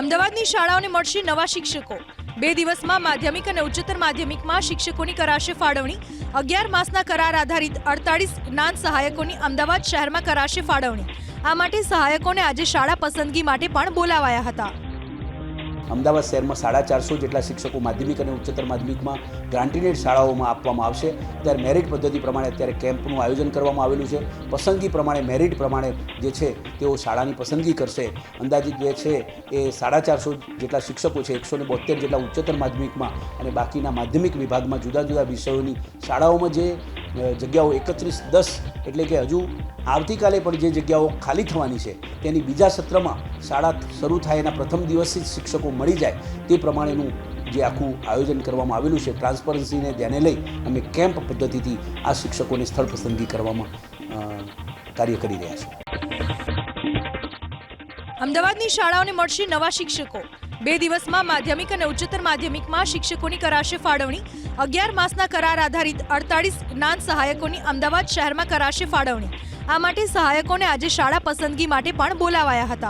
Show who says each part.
Speaker 1: અમદાવાદની શાળાઓને મળશે નવા શિક્ષકો. બે દિવસમાં માધ્યમિક અને ઉચ્ચતર માધ્યમિકમાં શિક્ષકોની કરાશે ફાળવણી. અગિયાર માસના કરાર આધારિત અડતાળીસ જ્ઞાન સહાયકોની અમદાવાદ શહેરમાં કરાશે ફાળવણી. આ માટે સહાયકોને આજે શાળા પસંદગી માટે પણ બોલાવાયા હતા.
Speaker 2: અમદાવાદ શહેરમાં સાડા ચારસો જેટલા શિક્ષકો માધ્યમિક અને ઉચ્ચતર માધ્યમિકમાં ગ્રાન્ટીનેડ શાળાઓમાં આપવામાં આવશે. ત્યારે મેરિટ પદ્ધતિ પ્રમાણે અત્યારે કેમ્પનું આયોજન કરવામાં આવેલું છે. પસંદગી પ્રમાણે, મેરિટ પ્રમાણે જે છે, તેઓ શાળાની પસંદગી કરશે. અંદાજિત જે છે, એ સાડા ચારસો જેટલા શિક્ષકો છે, એકસો ને બોતેર જેટલા ઉચ્ચતર માધ્યમિકમાં અને બાકીના માધ્યમિક વિભાગમાં જુદા જુદા વિષયોની શાળાઓમાં જે જગ્યાઓ એકત્રીસ, દસ, એટલે કે હજુ આવતીકાલે પણ જે જગ્યાઓ ખાલી થવાની છે, તેની બીજા સત્રમાં શાળા શરૂ થાય એના પ્રથમ દિવસથી જ શિક્ષકો મળી જાય, તે પ્રમાણેનું જે આખું આયોજન કરવામાં આવેલું છે, ટ્રાન્સપરન્સીને ધ્યાને લઈ અમે કેમ્પ પદ્ધતિથી આ શિક્ષકોની સ્થળ પસંદગી કરવામાં કાર્ય કરી રહ્યા છીએ
Speaker 1: અમદાવાદની શાળાઓને મળશે નવા શિક્ષકો. બે દિવસમાં માધ્યમિક અને ઉચ્ચતર માધ્યમિકમાં શિક્ષકોની કરાશે ફાળવણી. અગિયાર માસના કરાર આધારિત અડતાળીસ જ્ઞાન સહાયકોની અમદાવાદ શહેરમાં કરાશે ફાળવણી. આ માટે સહાયકોને આજે શાળા પસંદગી માટે પણ બોલાવાયા હતા.